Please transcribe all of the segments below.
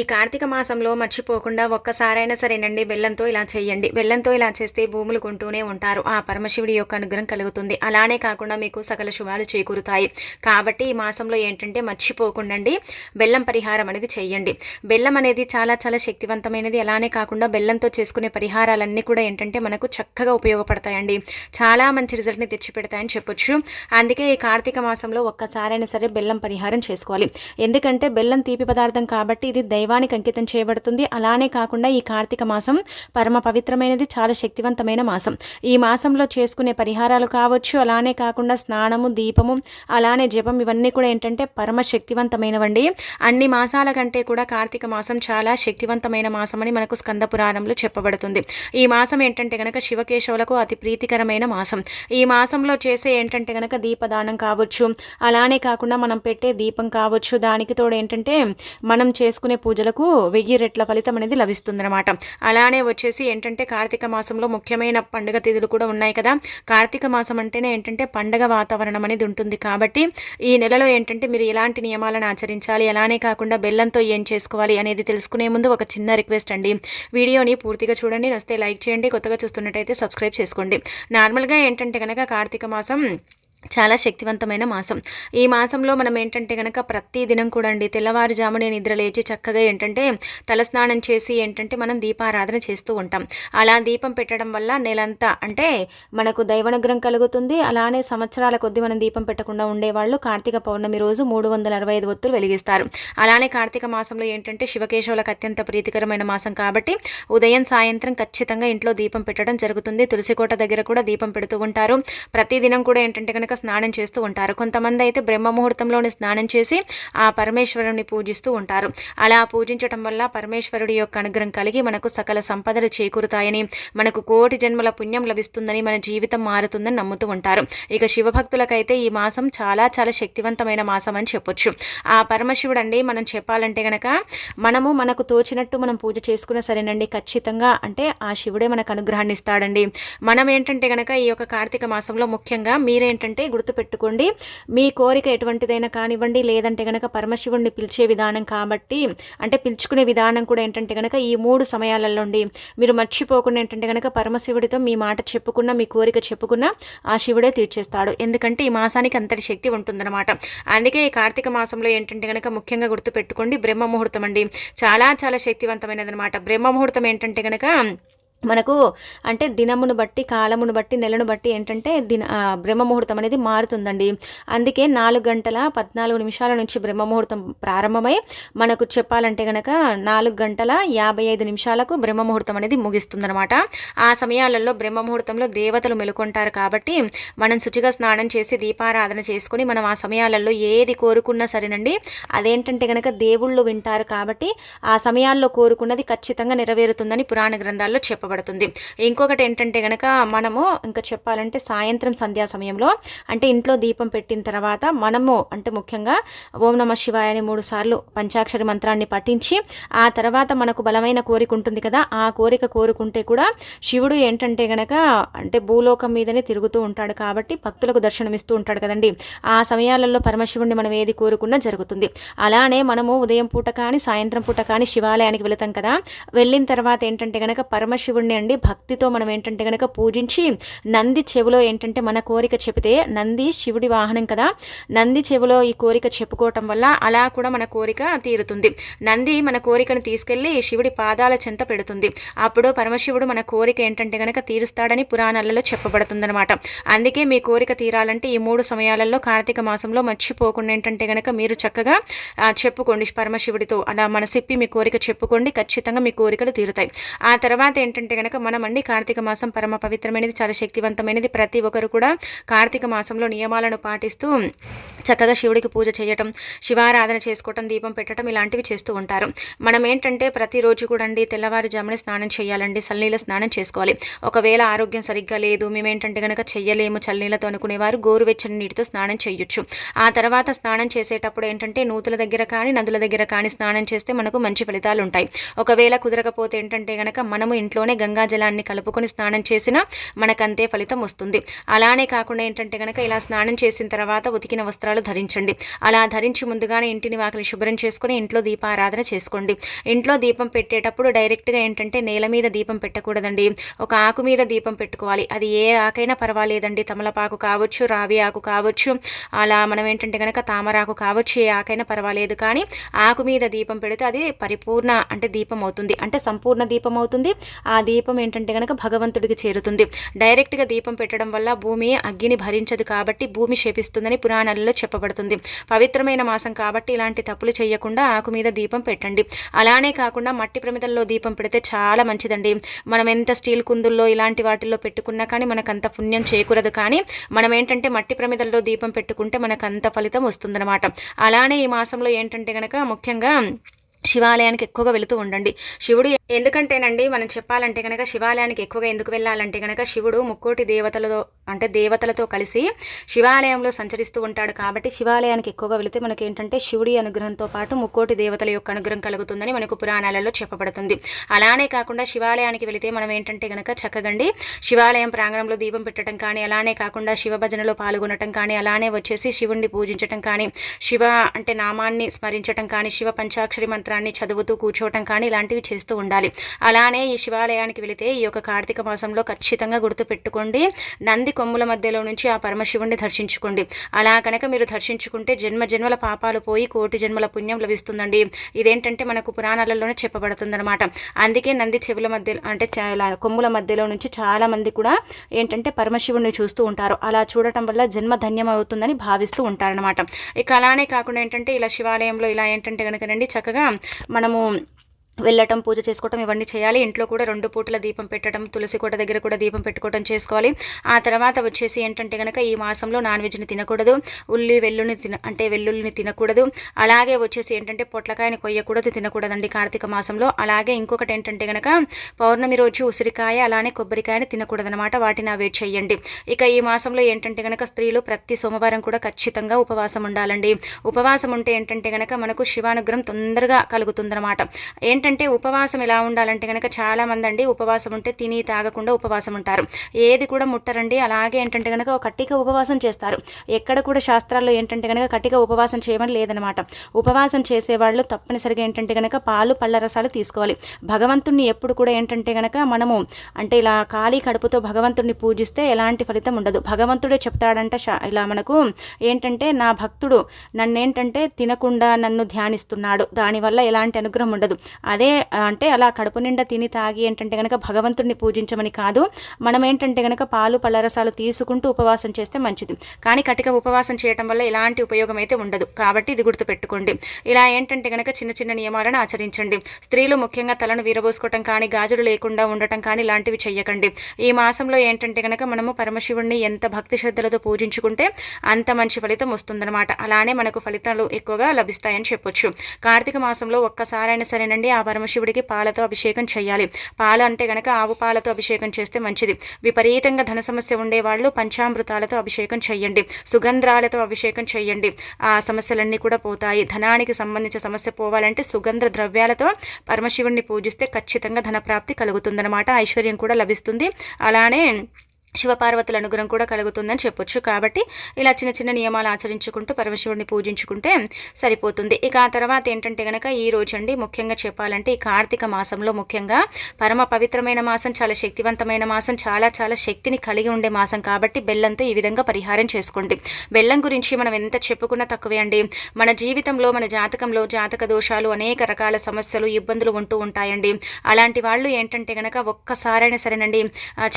ఈ కార్తీక మాసంలో మర్చిపోకుండా ఒక్కసారైనా సరేనండి బెల్లంతో ఇలా చేయండి బెల్లంతో ఇలా చేస్తే భూములు కొంటూనే ఉంటారు. ఆ పరమశివుడి యొక్క అనుగ్రహం కలుగుతుంది. అలానే కాకుండా మీకు సకల శుభాలు చేకూరుతాయి. కాబట్టి ఈ మాసంలో ఏంటంటే మర్చిపోకుండండి. బెల్లం పరిహారం అనేది చేయండి బెల్లం అనేది చాలా చాలా శక్తివంతమైనది. అలానే కాకుండా బెల్లంతో చేసుకునే పరిహారాలన్నీ కూడా ఏంటంటే మనకు చక్కగా ఉపయోగపడతాయండి. చాలా మంచి రిజల్ట్ని తెచ్చిపెడతాయని చెప్పొచ్చు. అందుకే ఈ కార్తీక మాసంలో ఒక్కసారైనా సరే బెల్లం పరిహారం చేసుకోవాలి. ఎందుకంటే బెల్లం తీపి పదార్థం కాబట్టి ఇది దైవానికి అంకితం చేయబడుతుంది. అలానే కాకుండా ఈ కార్తీక మాసం పరమ పవిత్రమైనది చాలా శక్తివంతమైన మాసం. ఈ మాసంలో చేసుకునే పరిహారాలు కావచ్చు అలానే కాకుండా స్నానము దీపము అలానే జపం ఇవన్నీ కూడా ఏంటంటే పరమ శక్తివంతమైనవండి. అన్ని మాసాల కంటే కూడా కార్తీక మాసం చాలా శక్తివంతమైన మాసం అని మనకు స్కంద పురాణంలో చెప్పబడుతుంది. ఈ మాసం ఏంటంటే గనక శివకేశవులకు అతి ప్రీతికరమైన మాసం. ఈ మాసంలో చేసే ఏంటంటే గనక దీపదానం కావచ్చు అలానే కాకుండా మనం పెట్టే దీపం కావచ్చు దానికి తోడు ఏంటంటే మనం చేసుకునే పూజ పూజలకు వెయ్యి రెట్ల ఫలితం అనేది లభిస్తుందన్నమాట. అలానే వచ్చేసి ఏంటంటే కార్తీక మాసంలో ముఖ్యమైన పండుగ తిథులు కూడా ఉన్నాయి కదా. కార్తీక మాసం అంటేనే ఏంటంటే పండగ వాతావరణం అనేది ఉంటుంది కాబట్టి ఈ నెలలో ఏంటంటే మీరు ఎలాంటి నియమాలను ఆచరించాలి అలానే కాకుండా బెల్లంతో ఏం చేసుకోవాలి అనేది తెలుసుకునే ముందు ఒక చిన్న రిక్వెస్ట్ అండి. వీడియోని పూర్తిగా చూడండి నస్తే లైక్ చేయండి కొత్తగా చూస్తున్నట్టయితే సబ్స్క్రైబ్ చేసుకోండి. నార్మల్గా ఏంటంటే కనుక కార్తీక మాసం చాలా శక్తివంతమైన మాసం. ఈ మాసంలో మనం ఏంటంటే కనుక ప్రతి దినం కూడా అండి తెల్లవారుజామునే నిద్ర లేచి చక్కగా ఏంటంటే తలస్నానం చేసి ఏంటంటే మనం దీపారాధన చేస్తూ ఉంటాం. అలా దీపం పెట్టడం వల్ల నెలంతా అంటే మనకు దైవనుగ్రహం కలుగుతుంది. అలానే సంవత్సరాల కొద్దీ మనం దీపం పెట్టకుండా ఉండేవాళ్ళు కార్తీక పౌర్ణమి రోజు మూడు వందల అరవై ఐదు ఒత్తులు వెలిగిస్తారు. అలానే కార్తీక మాసంలో ఏంటంటే శివకేశవులకు అత్యంత ప్రీతికరమైన మాసం కాబట్టి ఉదయం సాయంత్రం ఖచ్చితంగా ఇంట్లో దీపం పెట్టడం జరుగుతుంది. తులసికోట దగ్గర కూడా దీపం పెడుతూ ఉంటారు. ప్రతిదినం కూడా ఏంటంటే కనుక స్నానం చేస్తూ ఉంటారు. కొంతమంది అయితే బ్రహ్మ ముహూర్తంలోనే స్నానం చేసి ఆ పరమేశ్వరుని పూజిస్తూ ఉంటారు. అలా పూజించటం వల్ల పరమేశ్వరుడి యొక్క అనుగ్రహం కలిగి మనకు సకల సంపదలు చేకూరుతాయని మనకు కోటి జన్మల పుణ్యం లభిస్తుందని మన జీవితం మారుతుందని నమ్ముతూ ఉంటారు. ఇక శివభక్తులకైతే ఈ మాసం చాలా చాలా శక్తివంతమైన మాసం అని చెప్పొచ్చు. ఆ పరమశివుడు అండి మనం చెప్పాలంటే గనక మనము మనకు తోచినట్టు మనం పూజ చేసుకున్నా సరేనండి. ఖచ్చితంగా అంటే ఆ శివుడే మనకు అనుగ్రహాన్ని ఇస్తాడండి. మనం ఏంటంటే గనక ఈ యొక్క కార్తీక మాసంలో ముఖ్యంగా మీరేంటంటే గుర్తుపెట్టుకోండి. మీ కోరిక ఎటువంటిదైనా కానివ్వండి లేదంటే గనక పరమశివుడిని పిలిచే విధానం కాబట్టి అంటే పిలుచుకునే విధానం కూడా ఏంటంటే గనక ఈ మూడు సమయాలలోండి మీరు మర్చిపోకుండా ఏంటంటే గనక పరమశివుడితో మీ మాట చెప్పుకున్న మీ కోరిక చెప్పుకున్న ఆ శివుడే తీర్చేస్తాడు. ఎందుకంటే ఈ మాసానికి అంతటి శక్తి ఉంటుందన్నమాట. అందుకే ఈ కార్తీక మాసంలో ఏంటంటే గనక ముఖ్యంగా గుర్తుపెట్టుకోండి బ్రహ్మ ముహూర్తం అండి. చాలా చాలా శక్తివంతమైనది అనమాట బ్రహ్మ ముహూర్తం ఏంటంటే గనక మనకు అంటే దినమును బట్టి కాలమును బట్టి నెలను బట్టి ఏంటంటే దిన బ్రహ్మముహూర్తం అనేది మారుతుందండి. అందుకే నాలుగు గంటల పద్నాలుగు నిమిషాల నుంచి బ్రహ్మముహూర్తం ప్రారంభమై మనకు చెప్పాలంటే గనక నాలుగు గంటల యాభై ఐదు నిమిషాలకు బ్రహ్మముహూర్తం అనేది ముగిస్తుందనమాట ఆ సమయాలలో బ్రహ్మముహూర్తంలో దేవతలు మెలుకొంటారు కాబట్టి మనం శుచిగా స్నానం చేసి దీపారాధన చేసుకుని మనం ఆ సమయాలలో ఏది కోరుకున్నా సరేనండి. అదేంటంటే గనక దేవుళ్ళు వింటారు కాబట్టి ఆ సమయాల్లో కోరుకున్నది ఖచ్చితంగా నెరవేరుతుందని పురాణ గ్రంథాల్లో చెప్పబడుతుంది ఉపయోగపడుతుంది ఇంకొకటి ఏంటంటే కనుక మనము ఇంకా చెప్పాలంటే సాయంత్రం సంధ్యా సమయంలో అంటే ఇంట్లో దీపం పెట్టిన తర్వాత మనము అంటే ముఖ్యంగా ఓం నమ శివాయ అని మూడు సార్లు పంచాక్షరి మంత్రాన్ని పఠించి ఆ తర్వాత మనకు బలమైన కోరిక ఉంటుంది కదా ఆ కోరిక కోరుకుంటే కూడా శివుడు ఏంటంటే గనక అంటే భూలోకం మీదనే తిరుగుతూ ఉంటాడు కాబట్టి భక్తులకు దర్శనమిస్తూ ఉంటాడు కదండి. ఆ సమయాలలో పరమశివుడిని మనం ఏది కోరుకున్నా జరుగుతుంది. అలానే మనము ఉదయం పూట కానీ సాయంత్రం పూట కానీ శివాలయానికి వెళతాం కదా వెళ్ళిన తర్వాత ఏంటంటే గనక పరమశివుడు దేవుణ్ణి అండి. భక్తితో మనం ఏంటంటే కనుక పూజించి నంది చెవిలో ఏంటంటే మన కోరిక చెబితే నంది శివుడి వాహనం కదా. నంది చెవిలో ఈ కోరిక చెప్పుకోవటం వల్ల అలా కూడా మన కోరిక తీరుతుంది. నంది మన కోరికను తీసుకెళ్ళి శివుడి పాదాల చెంత పెడుతుంది. అప్పుడు పరమశివుడు మన కోరిక ఏంటంటే కనుక తీరుస్తాడని పురాణాలలో చెప్పబడుతుందనమాట అందుకే మీ కోరిక తీరాలంటే ఈ మూడు సమయాలలో కార్తీక మాసంలో మర్చిపోకుండా ఏంటంటే కనుక మీరు చక్కగా చెప్పుకోండి పరమశివుడితో. అలా మనసిప్పి మీ కోరిక చెప్పుకోండి. ఖచ్చితంగా మీ కోరికలు తీరుతాయి. ఆ తర్వాత ఏంటంటే ఏంటంటే కనుక మనం అండి కార్తీక మాసం పరమ పవిత్రమైనది చాలా శక్తివంతమైనది. ప్రతి ఒక్కరు కూడా కార్తీక మాసంలో నియమాలను పాటిస్తూ చక్కగా శివుడికి పూజ చేయటం శివారాధన చేసుకోవటం దీపం పెట్టడం ఇలాంటివి చేస్తూ ఉంటారు. మనం ఏంటంటే ప్రతిరోజు కూడా అండి తెల్లవారుజామున స్నానం చేయాలండి చల్లనీళ్ళ స్నానం చేసుకోవాలి. ఒకవేళ ఆరోగ్యం సరిగ్గా లేదు మేమేంటంటే కనుక చెయ్యలేము చల్లనీళ్ళతో అనుకునేవారు గోరువెచ్చని నీటితో స్నానం చేయొచ్చు. ఆ తర్వాత స్నానం చేసేటప్పుడు ఏంటంటే నూతుల దగ్గర కానీ నదుల దగ్గర కానీ స్నానం చేస్తే మనకు మంచి ఫలితాలు ఉంటాయి ఒకవేళ కుదరకపోతే ఏంటంటే కనుక మనము ఇంట్లోనే అలానే గంగాజలాన్ని కలుపుకొని స్నానం చేసినా మనకంతే ఫలితం వస్తుంది. అలానే కాకుండా ఏంటంటే కనుక ఇలా స్నానం చేసిన తర్వాత ఉతికిన వస్త్రాలు ధరించండి. అలా ధరించి ముందుగానే ఇంటిని వాకిలి శుభ్రం చేసుకుని ఇంట్లో దీపారాధన చేసుకోండి. ఇంట్లో దీపం పెట్టేటప్పుడు డైరెక్ట్గా ఏంటంటే నేల మీద దీపం పెట్టకూడదండి. ఒక ఆకు మీద దీపం పెట్టుకోవాలి. అది ఏ ఆకైనా పర్వాలేదండి. తమలపాకు కావచ్చు రావి ఆకు కావచ్చు అలా మనం ఏంటంటే కనుక తామరాకు కావచ్చు ఏ ఆకైనా పర్వాలేదు. కానీ ఆకు మీద దీపం పెడితే అది పరిపూర్ణ అంటే దీపం అవుతుంది. అంటే సంపూర్ణ దీపం అవుతుంది. ఆ దీపం ఏంటంటే కనుక భగవంతుడికి చేరుతుంది. డైరెక్ట్గా దీపం పెట్టడం వల్ల భూమి అగ్గిని భరించదు కాబట్టి భూమి శపిస్తుందని పురాణాలలో చెప్పబడుతుంది. పవిత్రమైన మాసం కాబట్టి ఇలాంటి తప్పులు చేయకుండా ఆకు మీద దీపం పెట్టండి. అలానే కాకుండా మట్టి ప్రమిదల్లో దీపం పెడితే చాలా మంచిదండి. మనం ఎంత స్టీల్ కుందుల్లో ఇలాంటి వాటిల్లో పెట్టుకున్నా కానీ మనకు అంత పుణ్యం చేకూరదు కానీ మనం ఏంటంటే మట్టి ప్రమిదల్లో దీపం పెట్టుకుంటే మనకు అంత ఫలితం వస్తుందన్నమాట. అలానే ఈ మాసంలో ఏంటంటే కనుక ముఖ్యంగా శివాలయానికి ఎక్కువగా వెళుతూ ఉండండి. శివుడు ఎందుకంటేనండి మనం చెప్పాలంటే కనుక శివాలయానికి ఎక్కువగా ఎందుకు వెళ్ళాలంటే కనుక శివుడు ముక్కోటి దేవతలతో అంటే దేవతలతో కలిసి శివాలయంలో సంచరిస్తూ ఉంటాడు కాబట్టి శివాలయానికి ఎక్కువగా వెళితే మనకి ఏంటంటే శివుడి అనుగ్రహంతో పాటు ముక్కోటి దేవతల యొక్క అనుగ్రహం కలుగుతుందని మనకు పురాణాలలో చెప్పబడుతుంది. అలానే కాకుండా శివాలయానికి వెళితే మనం ఏంటంటే కనుక చక్కగండి శివాలయం ప్రాంగణంలో దీపం పెట్టడం కానీ అలానే కాకుండా శివ భజనలో పాల్గొనటం కానీ అలానే వచ్చేసి శివుణ్ణి పూజించటం కానీ శివ అంటే నామాన్ని స్మరించటం కానీ శివ పంచాక్షరి మంత్రాన్ని చదువుతూ కూర్చోవటం కానీ ఇలాంటివి చేస్తూ ఉండాలి. అలానే ఈ శివాలయానికి వెళితే ఈ యొక్క కార్తీక మాసంలో ఖచ్చితంగా గుర్తుపెట్టుకోండి నంది కొమ్ముల మధ్యలో నుంచి ఆ పరమశివుణ్ణి దర్శించుకోండి. అలా కనుక మీరు దర్శించుకుంటే జన్మ జన్మల పాపాలు పోయి కోటి జన్మల పుణ్యం లభిస్తుందండి. ఇదేంటంటే మనకు పురాణాలలోనే చెప్పబడుతుందన్నమాట. అందుకే నంది చెవుల మధ్య అంటే చాలా కొమ్ముల మధ్యలో నుంచి చాలా మంది కూడా ఏంటంటే పరమశివుణ్ణి చూస్తూ ఉంటారు. అలా చూడటం వల్ల జన్మ ధన్యం అవుతుందని భావిస్తూ ఉంటారనమాట ఇక అలానే కాకుండా ఏంటంటే ఇలా శివాలయంలో ఇలా ఏంటంటే కనుక చక్కగా మనము వెళ్ళటం పూజ చేసుకోవటం ఇవన్నీ చేయాలి. ఇంట్లో కూడా రెండు పూటల దీపం పెట్టడం తులసి కోట దగ్గర కూడా దీపం పెట్టుకోవడం చేసుకోవాలి. ఆ తర్వాత వచ్చేసి ఏంటంటే కనుక ఈ మాసంలో నాన్ వెజ్ని తినకూడదు ఉల్లి వెల్లుల్ని తిన అంటే వెల్లుల్లిని తినకూడదు. అలాగే వచ్చేసి ఏంటంటే పొట్లకాయని కొయ్యకూడదు తినకూడదండి కార్తీక మాసంలో. అలాగే ఇంకొకటి ఏంటంటే కనుక పౌర్ణమి రోజు ఉసిరికాయ అలానే కొబ్బరికాయని తినకూడదనమాట వాటిని అవేట్ చేయండి ఇక ఈ మాసంలో ఏంటంటే కనుక స్త్రీలు ప్రతి సోమవారం కూడా ఖచ్చితంగా ఉపవాసం ఉండాలండి. ఉపవాసం ఉంటే ఏంటంటే కనుక మనకు శివానుగ్రహం తొందరగా కలుగుతుందన్నమాట. ఏంటంటే ఏంటంటే ఉపవాసం ఎలా ఉండాలంటే కనుక చాలామంది అండి ఉపవాసం ఉంటే తిని తాగకుండా ఉపవాసం ఉంటారు. ఏది కూడా ముట్టరండి. అలాగే ఏంటంటే కనుక ఒక కట్టిక ఉపవాసం చేస్తారు. ఎక్కడ కూడా శాస్త్రాల్లో ఏంటంటే కనుక కట్టిక ఉపవాసం చేయమని లేదనమాట. ఉపవాసం చేసేవాళ్ళు తప్పనిసరిగా ఏంటంటే కనుక పాలు పళ్ళ రసాలు తీసుకోవాలి. భగవంతుణ్ణి ఎప్పుడు కూడా ఏంటంటే కనుక మనము అంటే ఇలా ఖాళీ కడుపుతో భగవంతుడిని పూజిస్తే ఎలాంటి ఫలితం ఉండదు. భగవంతుడే చెప్తాడంట ఇలా మనకు ఏంటంటే నా భక్తుడు నన్నేంటంటే తినకుండా నన్ను ధ్యానిస్తున్నాడు. దానివల్ల ఎలాంటి అనుగ్రహం ఉండదు. అదే అంటే అలా కడుపు నిండా తిని తాగి ఏంటంటే కనుక భగవంతుడిని పూజించమని కాదు మనం ఏంటంటే కనుక పాలు పలరసాలు తీసుకుంటూ ఉపవాసం చేస్తే మంచిది. కానీ కటిక ఉపవాసం చేయటం వల్ల ఎలాంటి ఉపయోగం అయితే ఉండదు. కాబట్టి ఇది గుర్తుపెట్టుకోండి. ఇలా ఏంటంటే కనుక చిన్న చిన్న నియమాలను ఆచరించండి. స్త్రీలు ముఖ్యంగా తలను వీరబోసుకోవటం కానీ గాజులు లేకుండా ఉండటం కానీ ఇలాంటివి చెయ్యకండి. ఈ మాసంలో ఏంటంటే కనుక మనము పరమశివుణ్ణి ఎంత భక్తి శ్రద్ధలతో పూజించుకుంటే అంత మంచి ఫలితం వస్తుందన్నమాట. అలానే మనకు ఫలితాలు ఎక్కువగా లభిస్తాయని చెప్పొచ్చు. కార్తీక మాసంలో ఒక్కసారైనా సరేనండి. ఆ పరమశివుడికి పాలతో అభిషేకం చేయాలి పాల అంటే గనక ఆవు పాలతో అభిషేకం చేస్తే మంచిది. విపరీతంగా ధన సమస్య ఉండేవాళ్ళు పంచామృతాలతో అభిషేకం చేయండి సుగంధ్రాలతో అభిషేకం చేయండి ఆ సమస్యలన్నీ కూడా పోతాయి. ధనానికి సంబంధించిన సమస్య పోవాలంటే సుగంధ ద్రవ్యాలతో పరమశివుడిని పూజిస్తే ఖచ్చితంగా ధనప్రాప్తి కలుగుతుందన్నమాట. ఐశ్వర్యం కూడా లభిస్తుంది. అలానే శివపార్వతుల అనుగ్రహం కూడా కలుగుతుందని చెప్పొచ్చు. కాబట్టి ఇలా చిన్న చిన్న నియమాలు ఆచరించుకుంటూ పరమశివుడిని పూజించుకుంటే సరిపోతుంది. ఇక ఆ తర్వాత ఏంటంటే కనుక ఈ రోజు అండి ముఖ్యంగా చెప్పాలంటే ఈ కార్తీక మాసంలో ముఖ్యంగా పరమ పవిత్రమైన మాసం చాలా శక్తివంతమైన మాసం చాలా చాలా శక్తిని కలిగి ఉండే మాసం. కాబట్టి బెల్లంతో ఈ విధంగా పరిహారం చేసుకోండి. బెల్లం గురించి మనం ఎంత చెప్పుకున్నా తక్కువే అండి. మన జీవితంలో మన జాతకంలో జాతక దోషాలు అనేక రకాల సమస్యలు ఇబ్బందులు ఉంటూ ఉంటాయండి. అలాంటి వాళ్ళు ఏంటంటే కనుక ఒక్కసారైనా సరేనండి.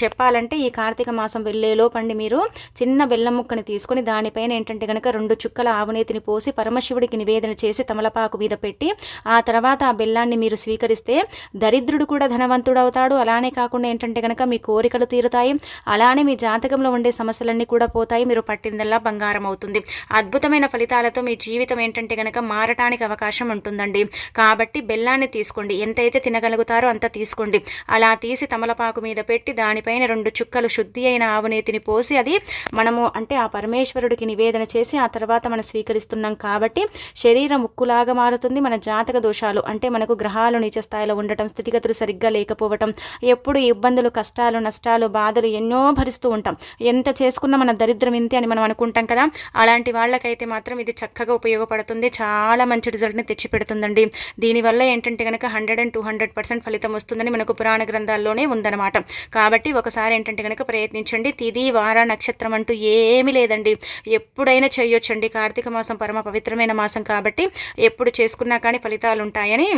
చెప్పాలంటే ఈ కార్తీక కార్తీక మాసం వెళ్ళేలోపండి మీరు. చిన్న బెల్లం ముక్కని తీసుకొని దానిపైన ఏంటంటే కనుక రెండు చుక్కల ఆవునేతిని పోసి పరమశివుడికి నివేదన చేసి తమలపాకు మీద పెట్టి ఆ తర్వాత ఆ బెల్లాన్ని మీరు స్వీకరిస్తే దరిద్రుడు కూడా ధనవంతుడు అవుతాడు అలానే కాకుండా ఏంటంటే కనుక మీ కోరికలు తీరుతాయి. అలానే మీ జాతకంలో ఉండే సమస్యలన్నీ కూడా పోతాయి. మీరు పట్టిందల్లా బంగారం అవుతుంది. అద్భుతమైన ఫలితాలతో మీ జీవితం ఏంటంటే కనుక మారటానికి అవకాశం ఉంటుందండి. కాబట్టి బెల్లాన్ని తీసుకోండి. ఎంతైతే తినగలుగుతారో అంత తీసుకోండి. అలా తీసి తమలపాకు మీద పెట్టి దానిపైన రెండు చుక్కలు శుద్ధ శుద్ధి అయిన ఆవునేతిని పోసి అది మనము అంటే ఆ పరమేశ్వరుడికి నివేదన చేసి ఆ తర్వాత మనం స్వీకరిస్తున్నాం కాబట్టి శరీరం ముక్కులాగా మారుతుంది మన జాతక దోషాలు అంటే మనకు గ్రహాలు నీచ స్థాయిలో ఉండటం స్థితిగతులు సరిగ్గా లేకపోవటం ఎప్పుడు ఇబ్బందులు కష్టాలు నష్టాలు బాధలు ఎన్నో భరిస్తూ ఉంటాం. ఎంత చేసుకున్నా మన దరిద్రం ఇంతే అని మనం అనుకుంటాం కదా? అలాంటి వాళ్ళకైతే మాత్రం ఇది చక్కగా ఉపయోగపడుతుంది. చాలా మంచి రిజల్ట్ని తెచ్చిపెడుతుందండి. దీనివల్ల ఏంటంటే కనుక hundred and two hundred percent ఫలితం వస్తుందని మనకు పురాణ గ్రంథాల్లోనే ఉందన్నమాట. కాబట్టి ఒకసారి ఏంటంటే కనుక ప్రయత్నించండి. తిది వార నక్షత్రం అంటూ ఏమీ లేదండి. ఎప్పుడైనా చేయొచ్చండి. కార్తీక మాసం పరమ పవిత్రమైన మాసం కాబట్టి ఎప్పుడు చేసుకున్నా కానీ ఫలితాలు ఉంటాయని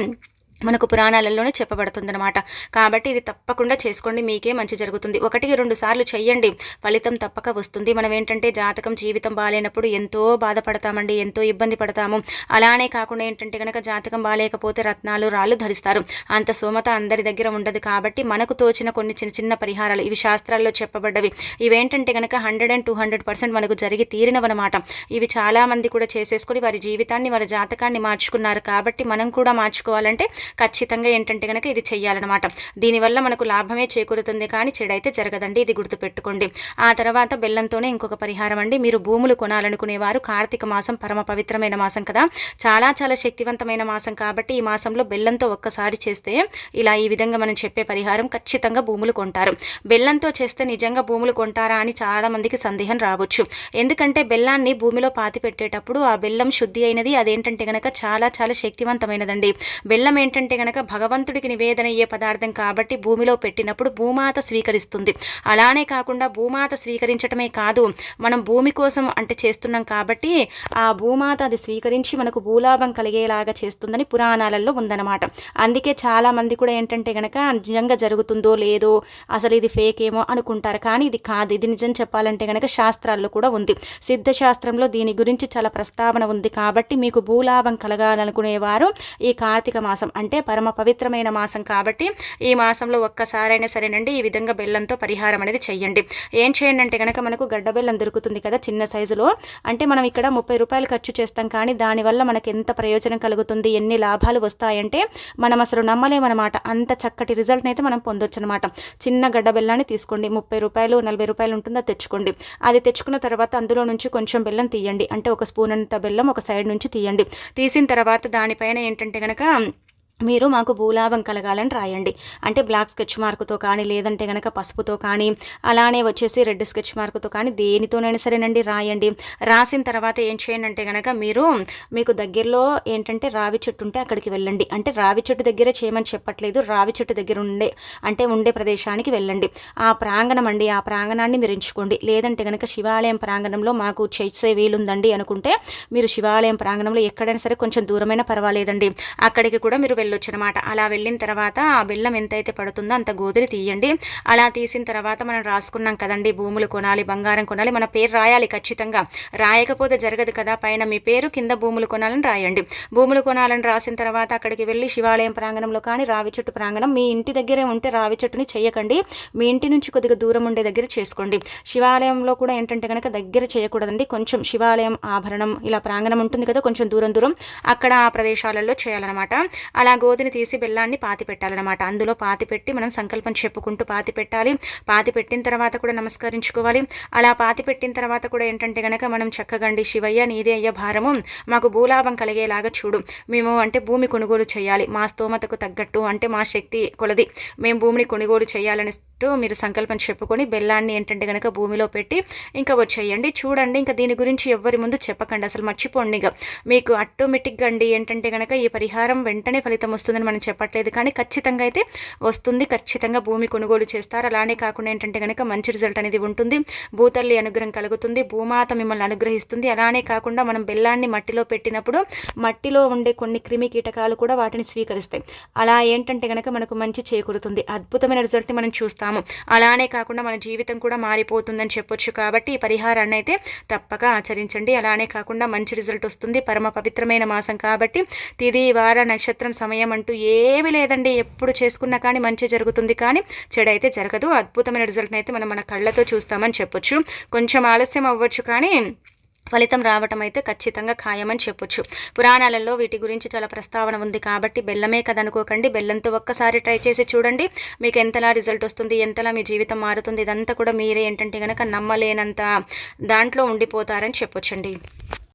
మనకు పురాణాలలోనే చెప్పబడుతుందన్నమాట. కాబట్టి ఇది తప్పకుండా చేసుకోండి మీకే మంచి జరుగుతుంది. ఒకటికి రెండు సార్లు చెయ్యండి ఫలితం తప్పక వస్తుంది. మనం ఏంటంటే జాతకం జీవితం బాగాలేనప్పుడు ఎంతో బాధపడతామండి ఎంతో ఇబ్బంది పడతాము. అలానే కాకుండా ఏంటంటే కనుక జాతకం బాగాలేకపోతే రత్నాలు రాళ్ళు ధరిస్తారు. అంత సోమత అందరి దగ్గర ఉండదు కాబట్టి మనకు తోచిన కొన్ని చిన్న చిన్న పరిహారాలు ఇవి శాస్త్రాల్లో చెప్పబడ్డవి. ఇవేంటంటే కనుక hundred and two hundred percent మనకు జరిగి తీరినవన్నమాట. ఇవి చాలామంది కూడా చేసేసుకొని వారి జీవితాన్ని వారి జాతకాన్ని మార్చుకున్నారు. కాబట్టి మనం కూడా మార్చుకోవాలంటే ఖచ్చితంగా ఏంటంటే కనుక ఇది చెయ్యాలన్నమాట. దీనివల్ల మనకు లాభమే చేకూరుతుంది కానీ చెడైతే జరగదండి ఇది గుర్తుపెట్టుకోండి. ఆ తర్వాత బెల్లంతోనే ఇంకొక పరిహారం అండి. మీరు భూములు కొనాలనుకునేవారు కార్తీక మాసం పరమ పవిత్రమైన మాసం కదా. చాలా చాలా శక్తివంతమైన మాసం కాబట్టి ఈ మాసంలో బెల్లంతో ఒక్కసారి చేస్తే ఇలా ఈ విధంగా మనం చెప్పే పరిహారం ఖచ్చితంగా భూములు కొంటారు. బెల్లంతో చేస్తే నిజంగా భూములు కొంటారా అని చాలా మందికి సందేహం రావచ్చు. ఎందుకంటే బెల్లాన్ని భూమిలో పాతి పెట్టేటప్పుడు ఆ బెల్లం శుద్ధి అయినది అదేంటంటే గనక చాలా చాలా శక్తివంతమైనదండి. బెల్లం ఏంటంటే గనక భగవంతుడికి నివేదన అయ్యే పదార్థం కాబట్టి భూమిలో పెట్టినప్పుడు భూమాత స్వీకరిస్తుంది. అలానే కాకుండా భూమాత స్వీకరించటమే కాదు మనం భూమి కోసం అంటే చేస్తున్నాం కాబట్టి ఆ భూమాత అది స్వీకరించి మనకు భూలాభం కలిగేలాగా చేస్తుందని పురాణాలలో ఉందన్నమాట. అందుకే చాలా మంది కూడా ఏంటంటే గనక నిజంగా జరుగుతుందో లేదో అసలు ఇది ఫేక్ ఏమో అనుకుంటారు. కానీ ఇది కాదు ఇది నిజం చెప్పాలంటే గనక శాస్త్రాల్లో కూడా ఉంది. సిద్ధశాస్త్రంలో దీని గురించి చాలా ప్రస్తావన ఉంది కాబట్టి మీకు భూలాభం కలగాలనుకునేవారు ఈ కార్తీక మాసం. అంటే పరమ పవిత్రమైన మాసం కాబట్టి ఈ మాసంలో ఒక్కసారైనా సరేనండి ఈ విధంగా బెల్లంతో పరిహారం అనేది చెయ్యండి. ఏం చేయండి అంటే కనుక మనకు గడ్డ బెల్లం దొరుకుతుంది కదా చిన్న సైజులో అంటే మనం ఇక్కడ ముప్పై రూపాయలు ఖర్చు చేస్తాం కానీ దానివల్ల మనకు ఎంత ప్రయోజనం కలుగుతుంది ఎన్ని లాభాలు వస్తాయంటే మనం అసలు నమ్మలేమన్నమాట. అంత చక్కటి రిజల్ట్ని అయితే మనం పొందొచ్చు అనమాట చిన్న గడ్డ బెల్లాన్ని తీసుకోండి. ముప్పై రూపాయలు నలభై రూపాయలు ఉంటుందో తెచ్చుకోండి. అది తెచ్చుకున్న తర్వాత అందులో నుంచి కొంచెం బెల్లం తీయండి. అంటే ఒక స్పూన్ అంత బెల్లం ఒక సైడ్ నుంచి తీయండి. తీసిన తర్వాత దానిపైన ఏంటంటే కనుక మీరు మాకు భూలాభం కలగాలని రాయండి. అంటే బ్లాక్ స్కెచ్ మార్కుతో కానీ లేదంటే కనుక పసుపుతో కానీ అలానే వచ్చేసి రెడ్ స్కెచ్ మార్కుతో కానీ దేనితోనైనా సరేనండి రాయండి. రాసిన తర్వాత ఏం చేయండి అంటే కనుక మీరు మీకు దగ్గరలో ఏంటంటే రావి చెట్టు ఉంటే అక్కడికి వెళ్ళండి. అంటే రావి చెట్టు దగ్గర చేయమని చెప్పట్లేదు. రావి చెట్టు దగ్గర ఉండే అంటే ఉండే ప్రదేశానికి వెళ్ళండి. ఆ ప్రాంగణం అండి ఆ ప్రాంగణాన్ని మీరు ఎంచుకోండి. లేదంటే కనుక శివాలయం ప్రాంగణంలో మాకు చేసే వీలుందండి అనుకుంటే మీరు శివాలయం ప్రాంగణంలో ఎక్కడైనా సరే కొంచెం దూరమైన పర్వాలేదండి. అక్కడికి కూడా మీరు వెళ్ళొచ్చు అనమాట అలా వెళ్ళిన తర్వాత ఆ బెల్లం ఎంతైతే పడుతుందో అంత గోధులు తీయండి. అలా తీసిన తర్వాత మనం రాసుకున్నాం కదండి భూములు కొనాలి బంగారం కొనాలి మన పేరు రాయాలి ఖచ్చితంగా. రాయకపోతే జరగదు కదా పైన మీ పేరు కింద భూములు కొనాలని రాయండి. భూములు కొనాలని రాసిన తర్వాత అక్కడికి వెళ్ళి శివాలయం ప్రాంగణంలో కానీ రావి చెట్టు ప్రాంగణం మీ ఇంటి దగ్గరే ఉంటే రావి చెట్టుని చేయకండి. మీ ఇంటి నుంచి కొద్దిగా దూరం ఉండే దగ్గర చేసుకోండి. శివాలయంలో కూడా ఏంటంటే కనుక దగ్గర చేయకూడదండి. కొంచెం శివాలయం ఆభరణం ఇలా ప్రాంగణం ఉంటుంది కదా కొంచెం దూరం దూరం అక్కడ ఆ ప్రదేశాలలో చేయాలన్నమాట. అలా గోధుని తీసి బెల్లాన్ని పాతి పెట్టాలన్నమాట. అందులో పాతి పెట్టి మనం సంకల్పం చెప్పుకుంటూ పాతి పెట్టాలి. పాతి పెట్టిన తర్వాత కూడా నమస్కరించుకోవాలి. అలా పాతి పెట్టిన తర్వాత కూడా ఏంటంటే గనక మనం చక్కగండి శివయ్య నీదే అయ్య భారము. మాకు భూలాభం కలిగేలాగా చూడు. మేము అంటే భూమి కొనుగోలు చేయాలి. మా స్తోమతకు తగ్గట్టు అంటే మా శక్తి కొలది. మేము భూమిని కొనుగోలు చేయాలని మీరు సంకల్పం చెప్పుకొని బెల్లాన్ని ఏంటంటే కనుక భూమిలో పెట్టి ఇంకా వచ్చేయండి. చూడండి ఇంకా దీని గురించి ఎవరి ముందు చెప్పకండి. అసలు మర్చిపోండి ఇక మీకు ఆటోమేటిక్గా అండి ఏంటంటే కనుక ఈ పరిహారం వెంటనే ఫలితం వస్తుందని మనం చెప్పట్లేదు. కానీ ఖచ్చితంగా అయితే వస్తుంది. ఖచ్చితంగా భూమి కొనుగోలు చేస్తారు. అలానే కాకుండా ఏంటంటే కనుక మంచి రిజల్ట్ అనేది ఉంటుంది. భూతల్లి అనుగ్రహం కలుగుతుంది. భూమాత మిమ్మల్ని అనుగ్రహిస్తుంది. అలానే కాకుండా మనం బెల్లాన్ని మట్టిలో పెట్టినప్పుడు మట్టిలో ఉండే కొన్ని క్రిమి కీటకాలు కూడా వాటిని స్వీకరిస్తాయి. అలా ఏంటంటే కనుక మనకు మంచి చేకూరుతుంది. అద్భుతమైన రిజల్ట్ని మనం చూస్తాం. చేస్తాము. అలానే కాకుండా మన జీవితం కూడా మారిపోతుందని చెప్పొచ్చు కాబట్టి ఈ పరిహారాన్ని అయితే తప్పక ఆచరించండి. అలానే కాకుండా మంచి రిజల్ట్ వస్తుంది. పరమ పవిత్రమైన మాసం కాబట్టి తిది వార నక్షత్రం సమయం అంటూ ఏమీ లేదండి. ఎప్పుడు చేసుకున్నా కానీ మంచి జరుగుతుంది కానీ చెడైతే జరగదు. అద్భుతమైన రిజల్ట్ని అయితే మనం మన కళ్ళతో చూస్తామని చెప్పొచ్చు. కొంచెం ఆలస్యం అవ్వచ్చు కానీ ఫలితం రావటం అయితే ఖచ్చితంగా ఖాయమని చెప్పొచ్చు. పురాణాలలో వీటి గురించి చాలా ప్రస్తావన ఉంది కాబట్టి బెల్లమే కదనుకోకండి. బెల్లంతో ఒక్కసారి ట్రై చేసి చూడండి. మీకు ఎంతలా రిజల్ట్ వస్తుంది ఎంతలా మీ జీవితం మారుతుంది ఇదంతా కూడా మీరే ఏంటంటే కనుక నమ్మలేనంత దాంట్లో ఉండిపోతారని చెప్పొచ్చండి.